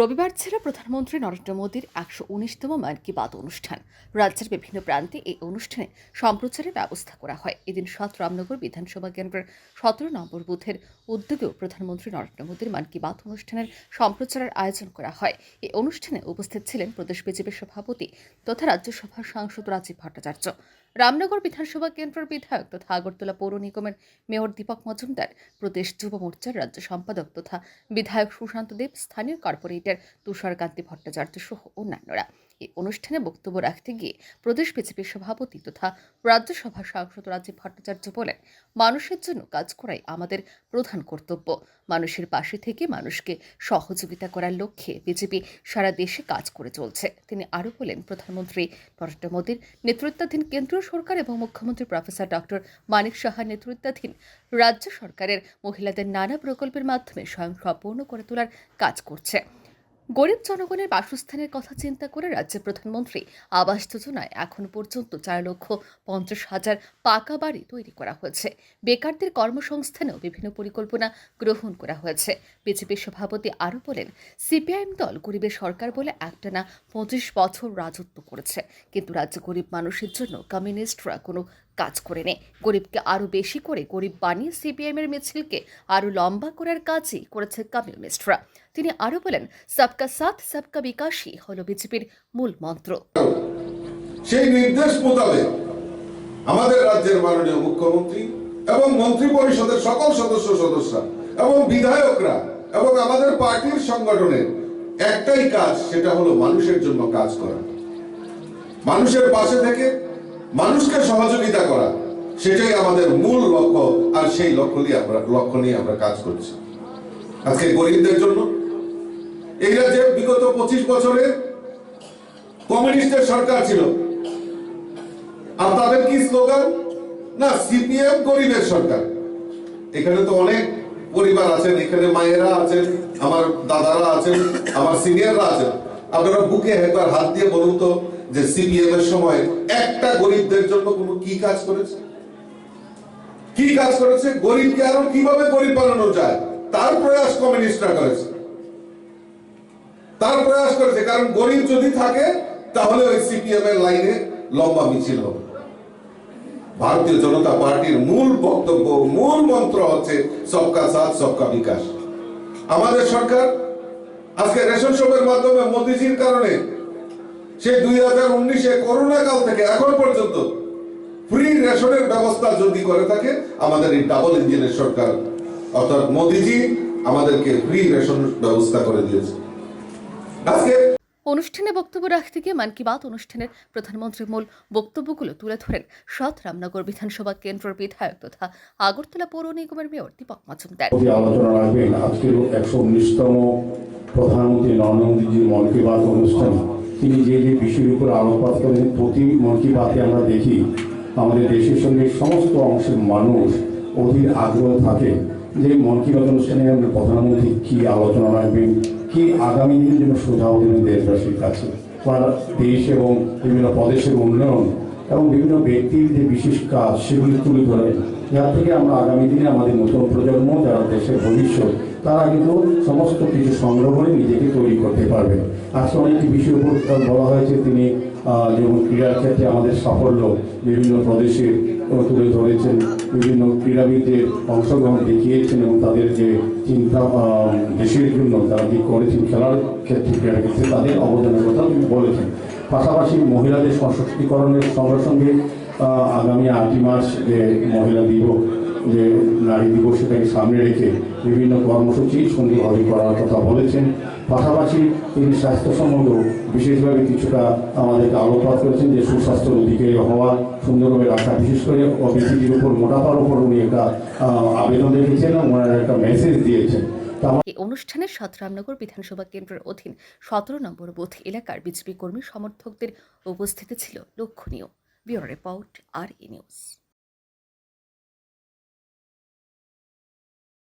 রবিবার ছিল প্রধানমন্ত্রী নরেন্দ্র মোদীর একশো উনিশতম মন কি বাত অনুষ্ঠান। রাজ্যের বিভিন্ন প্রান্তে এই অনুষ্ঠানে সম্প্রচারের ব্যবস্থা করা হয়। এদিন সাত রামনগর বিধানসভা কেন্দ্রের সতেরো নম্বর বুথের উদ্যোগেও প্রধানমন্ত্রী নরেন্দ্র মোদীর মন কি বাত অনুষ্ঠানের সম্প্রচারের আয়োজন করা হয়। এই অনুষ্ঠানে উপস্থিত ছিলেন প্রদেশ বিজেপির সভাপতি তথা রাজ্যসভার সাংসদ রাজীব ভট্টাচার্য। রামনগর বিধানসভা কেন্দ্রের বিধায়ক তথা আগরতলা পৌর নিগমের মেয়র দীপক মজুমদার, প্রদেশ যুব মোর্চার রাজ্য সম্পাদক তথা বিধায়ক সুশান্ত দেব, স্থানীয় কর্পোরেটর তুষারকান্তি ভট্টাচার্য সহ অন্যান্যরা। অনুষ্ঠানে বক্তব্য রাখতে গিয়ে প্রদেশ বিজেপির সভাপতি তথা রাজ্যসভার সাংসদ রাজীব ভট্টাচার্য বলেন, মানুষের জন্য কাজ করাই আমাদের প্রধান কর্তব্য। মানুষের পাশে থেকে মানুষকে সহযোগিতা করার লক্ষ্যে বিজেপি সারা দেশে কাজ করে চলছে। তিনি আরও বলেন, প্রধানমন্ত্রী নরেন্দ্র মোদীর নেতৃত্বাধীন কেন্দ্রীয় সরকার এবং মুখ্যমন্ত্রী প্রফেসর ডক্টর মানিক সাহার নেতৃত্বাধীন রাজ্য সরকারের মহিলাদের নানা প্রকল্পের মাধ্যমে স্বয়ং সম্পূর্ণ করে তোলার কাজ করছে। গরিব জনগণের বাসস্থানের কথা চিন্তা করে রাজ্যের প্রধানমন্ত্রী আবাস যোজনায় এখন পর্যন্ত চার লক্ষ পঞ্চাশ হাজার পাকা বাড়ি তৈরি করা হয়েছে। বেকারদের কর্মসংস্থানেও বিভিন্ন পরিকল্পনা গ্রহণ করা হয়েছে। বিজেপির সভাপতি আরও বলেন, সিপিআইএম দল গরিবের সরকার বলে একটানা পঁচিশ বছর রাজত্ব করেছে। কিন্তু রাজ্য গরিব মানুষের জন্য কমিউনিস্টরা কোনো কাজ করে নেই গরিবকে আরও বেশি করে গরিব বানিয়ে সিপিএমের মিছিলকে আরও লম্বা করার কাজই করেছে কমিউনিস্টরা তিনি আরও বলেন, সবকা সাথ, সবকা বিকাশই হল বিজেপির মূল মন্ত্র। সেই নির্দেশ মোতাবেক আমাদের রাজ্যের মাননীয় মুখ্যমন্ত্রী এবং মন্ত্রী পরিষদের সকল সদস্য সদস্যরা এবং বিধায়করা এবং আমাদের পার্টির সংগঠনের একটাই কাজ, সেটা হলো মানুষের জন্য কাজ করা। মানুষের পাশে থেকে মানুষকে সহযোগিতা করা, সেটাই আমাদের মূল লক্ষ্য, আর সেই লক্ষ্য নিয়ে আমরা, লক্ষ্য নিয়ে আমরা কাজ করছি। আজকে গরিবদের জন্য, এই রাজ্যে বিগত পঁচিশ বছরে কমিউনিস্টের সরকার ছিল। আর তাদের কি স্লোগান? না, সিপিএম গরিবের সরকার। এখানে তো অনেক পরিবার আছেন, এখানে মায়েরা আছেন, আমার দাদারা আছেন, আমার সিনিয়ররা আছেন। আপনারা বুকে একবার হাত দিয়ে বলুন তো যে সিপিএম এর সময় একটা গরিবদের জন্য কোনো কি কাজ করেছে? কি কাজ করেছে? গরিবকে আরও কীভাবে গরিব বানানো যায়? তার প্রয়াস কমিউনিস্টরা করেছে। তার প্রয়াস করেছে। কারণ গরিব যদি থাকে, তাহলে ওই সিপিএম এর লাইনে লম্বা মিছিল হবে। ভারতীয় জনতা পার্টির মূল বক্তব্য, মূল মন্ত্র হচ্ছে, সবকা সাথ, সবকা বিকাশ। আমাদের সরকার আজকে রেশন শপের মাধ্যমে মোদিজির কারণে সেই দুই হাজার উনিশে করোনা কাল থেকে এখন পর্যন্ত ফ্রি রেশনের ব্যবস্থা যদি করে থাকে আমাদের এই ডাবল ইঞ্জিনের সরকার অর্থাৎ মোদিজি আমাদেরকে ফ্রি রেশন ব্যবস্থা করে দিয়েছে। আজকে অনুষ্ঠানে বক্তব্য রাখতে গিয়ে মন কি বাত অনুষ্ঠানের প্রধানমন্ত্রীর মূল বক্তব্যগুলো তুলে ধরেন সৎ রামনগর বিধানসভা কেন্দ্রের বিধায়ক তথা আগরতলা পৌর নিগমের মেয়র দীপক মজুমদার। প্রতি আলোচনা রাখবেন আজকের একশো উনিশতম প্রধানমন্ত্রী নরেন্দ্র মোদীজির মন কি বাত অনুষ্ঠানে। তিনি যে যে বিষয়ের উপর আলোকপাত করেন, প্রতি মন কি বাতে আমরা দেখি, আমাদের দেশের সঙ্গে সমস্ত অংশের মানুষ অধীর আগ্রহ থাকে যে মন কি বাত অনুষ্ঠানে আমরা প্রধানমন্ত্রী কী আলোচনা রাখবেন, কী আগামী দিনের জন্য সোজা দেবেন দেশবাসীর কাছে। তার দেশ এবং বিভিন্ন প্রদেশের উন্নয়ন এবং বিভিন্ন ব্যক্তির যে বিশেষ কাজ সেগুলি তুলে ধরে, যার থেকে আমরা আগামী দিনে আমাদের নতুন প্রজন্ম, যারা দেশের ভবিষ্যৎ, তারা কিন্তু সমস্ত কিছু সংগ্রহ করে নিজেকে তৈরি করতে পারবে। আজকে অনেকটি বিষয় উপর বলা হয়েছে, তিনি যেমন ক্রীড়ার ক্ষেত্রে আমাদের সাফল্য বিভিন্ন প্রদেশে তুলে ধরেছেন, বিভিন্ন ক্রীড়াবিদদের অংশগ্রহণ দেখিয়েছেন এবং তাদের যে চিন্তা দেশের জন্য তারা কি করেছেন, খেলার ক্ষেত্রে ক্রীড়া ক্ষেত্রে তাদের অবদানের কথা বলেছেন। পাশাপাশি মহিলাদের সশক্তিকরণের সঙ্গে সঙ্গে আগামী আটই মাস যে মহিলা দিবস, যে নারী দিবস, সেটাকে সামনে রেখে বিভিন্ন কর্মসূচি সুন্দরভাবে করার কথা বলেছেন। পাশাপাশি তিনি স্বাস্থ্য সম্বন্ধ বিশেষভাবে কিছুটা আমাদেরকে আলোকপাত করেছেন যে সুস্বাস্থ্যের অধিকারী হওয়া সুন্দরভাবে রাখা, বিশেষ করে অবেসিটির উপর, মোটাপার উপর উনি একটা আবেদন রেখেছেন ওনারা একটা মেসেজ দিয়েছেন। এই অনুষ্ঠানে সতরামনগর বিধানসভা কেন্দ্রের অধীন সতেরো নম্বর বুথ এলাকার বিজেপি কর্মী সমর্থকদের উপস্থিতি ছিল লক্ষণীয়। Bureau report, R E news.